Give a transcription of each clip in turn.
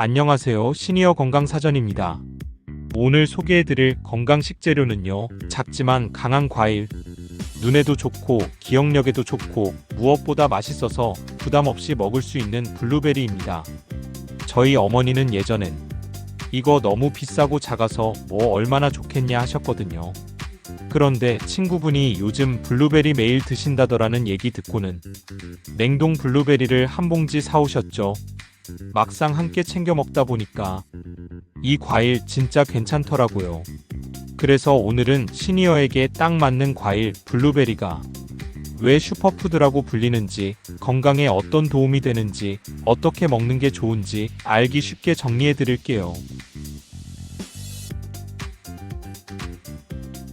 안녕하세요. 시니어 건강사전입니다. 오늘 소개해드릴 건강 식재료는요. 작지만 강한 과일. 눈에도 좋고 기억력에도 좋고 무엇보다 맛있어서 부담 없이 먹을 수 있는 블루베리입니다. 저희 어머니는 예전엔 이거 너무 비싸고 작아서 뭐 얼마나 좋겠냐 하셨거든요. 그런데 친구분이 요즘 블루베리 매일 드신다더라는 얘기 듣고는 냉동 블루베리를 한 봉지 사오셨죠. 막상 함께 챙겨 먹다 보니까 이 과일 진짜 괜찮더라고요. 그래서 오늘은 시니어에게 딱 맞는 과일 블루베리가 왜 슈퍼푸드라고 불리는지, 건강에 어떤 도움이 되는지, 어떻게 먹는 게 좋은지 알기 쉽게 정리해 드릴게요.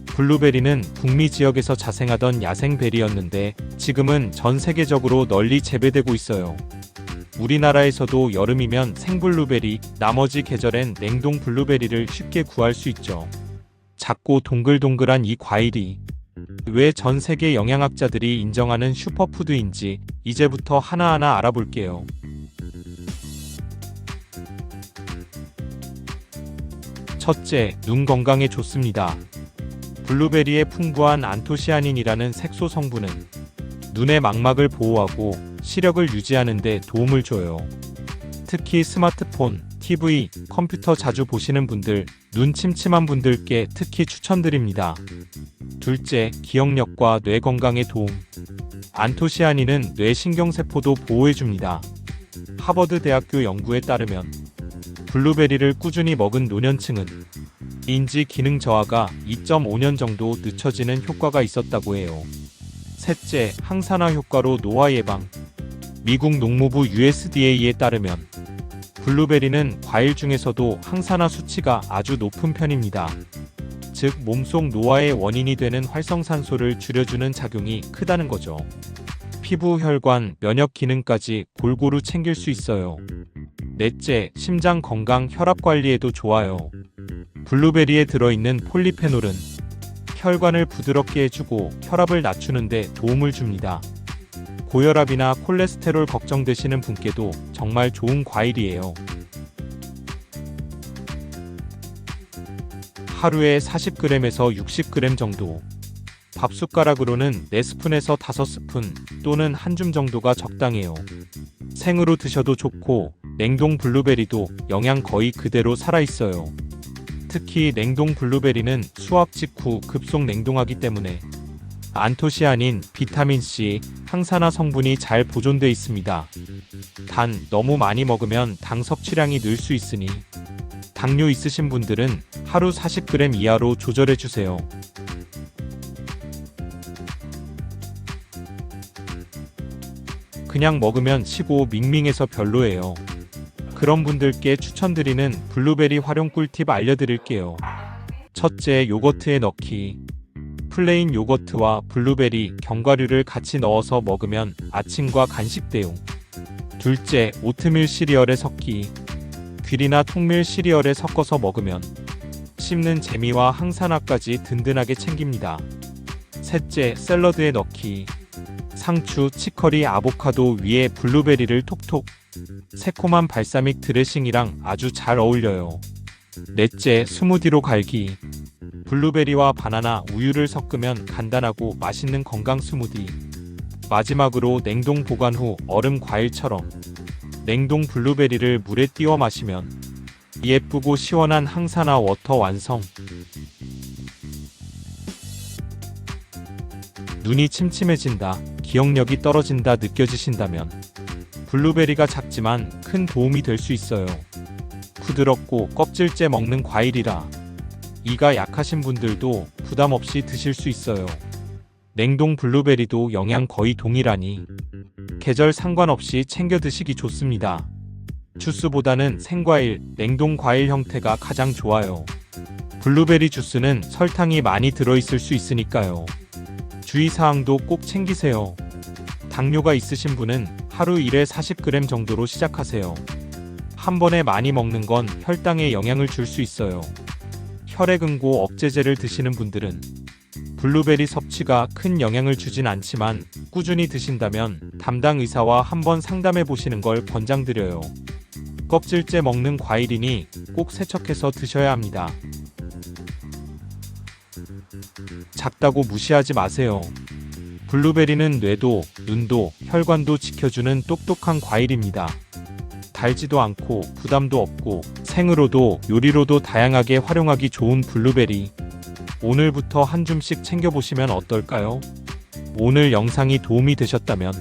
블루베리는 북미 지역에서 자생하던 야생베리였는데 지금은 전 세계적으로 널리 재배되고 있어요. 우리나라에서도 여름이면 생블루베리, 나머지 계절엔 냉동 블루베리를 쉽게 구할 수 있죠. 작고 동글동글한 이 과일이 왜 전 세계 영양학자들이 인정하는 슈퍼푸드인지 이제부터 하나하나 알아볼게요. 첫째, 눈 건강에 좋습니다. 블루베리의 풍부한 안토시아닌이라는 색소 성분은 눈의 망막을 보호하고 시력을 유지하는 데 도움을 줘요. 특히 스마트폰, TV, 컴퓨터 자주 보시는 분들, 눈 침침한 분들께 특히 추천드립니다. 둘째, 기억력과 뇌 건강에 도움. 안토시아닌은 뇌 신경세포도 보호해줍니다. 하버드 대학교 연구에 따르면 블루베리를 꾸준히 먹은 노년층은 인지 기능 저하가 2.5년 정도 늦춰지는 효과가 있었다고 해요. 셋째, 항산화 효과로 노화 예방. 미국 농무부 USDA에 따르면 블루베리는 과일 중에서도 항산화 수치가 아주 높은 편입니다. 즉, 몸속 노화의 원인이 되는 활성산소를 줄여주는 작용이 크다는 거죠. 피부, 혈관, 면역 기능까지 골고루 챙길 수 있어요. 넷째, 심장 건강, 혈압 관리에도 좋아요. 블루베리에 들어있는 폴리페놀은 혈관을 부드럽게 해주고 혈압을 낮추는데 도움을 줍니다. 고혈압이나 콜레스테롤 걱정되시는 분께도 정말 좋은 과일이에요. 하루에 40g에서 60g 정도. 밥 숟가락으로는 4스푼에서 5스푼 또는 한 줌 정도가 적당해요. 생으로 드셔도 좋고 냉동 블루베리도 영양 거의 그대로 살아있어요. 특히 냉동 블루베리는 수확 직후 급속 냉동하기 때문에 안토시아닌, 비타민C, 항산화 성분이 잘 보존돼 있습니다. 단, 너무 많이 먹으면 당 섭취량이 늘 수 있으니 당뇨 있으신 분들은 하루 40g 이하로 조절해 주세요. 그냥 먹으면 시고 밍밍해서 별로예요. 그런 분들께 추천드리는 블루베리 활용 꿀팁 알려드릴게요. 첫째, 요거트에 넣기. 플레인 요거트와 블루베리, 견과류를 같이 넣어서 먹으면 아침과 간식 대용. 둘째, 오트밀 시리얼에 섞기. 귀리나 통밀 시리얼에 섞어서 먹으면 씹는 재미와 항산화까지 든든하게 챙깁니다. 셋째, 샐러드에 넣기. 상추, 치커리, 아보카도 위에 블루베리를 톡톡. 새콤한 발사믹 드레싱이랑 아주 잘 어울려요. 넷째, 스무디로 갈기. 블루베리와 바나나, 우유를 섞으면 간단하고 맛있는 건강 스무디. 마지막으로 냉동 보관 후 얼음 과일처럼 냉동 블루베리를 물에 띄워 마시면 예쁘고 시원한 항산화 워터 완성. 눈이 침침해진다, 기억력이 떨어진다 느껴지신다면 블루베리가 작지만 큰 도움이 될 수 있어요. 부드럽고 껍질째 먹는 과일이라 이가 약하신 분들도 부담 없이 드실 수 있어요. 냉동 블루베리도 영양 거의 동일하니 계절 상관없이 챙겨 드시기 좋습니다. 주스보다는 생과일, 냉동 과일 형태가 가장 좋아요. 블루베리 주스는 설탕이 많이 들어있을 수 있으니까요. 주의사항도 꼭 챙기세요. 당뇨가 있으신 분은 하루 1에 40g 정도로 시작하세요. 한 번에 많이 먹는 건 혈당에 영향을 줄 수 있어요. 혈액응고 억제제를 드시는 분들은 블루베리 섭취가 큰 영향을 주진 않지만 꾸준히 드신다면 담당 의사와 한번 상담해 보시는 걸 권장드려요. 껍질째 먹는 과일이니 꼭 세척해서 드셔야 합니다. 작다고 무시하지 마세요. 블루베리는 뇌도, 눈도, 혈관도 지켜주는 똑똑한 과일입니다. 달지도 않고 부담도 없고 생으로도 요리로도 다양하게 활용하기 좋은 블루베리. 오늘부터 한 줌씩 챙겨보시면 어떨까요? 오늘 영상이 도움이 되셨다면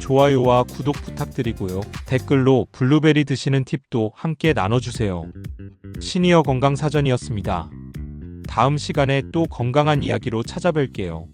좋아요와 구독 부탁드리고요. 댓글로 블루베리 드시는 팁도 함께 나눠주세요. 시니어 건강 사전이었습니다. 다음 시간에 또 건강한 이야기로 찾아뵐게요.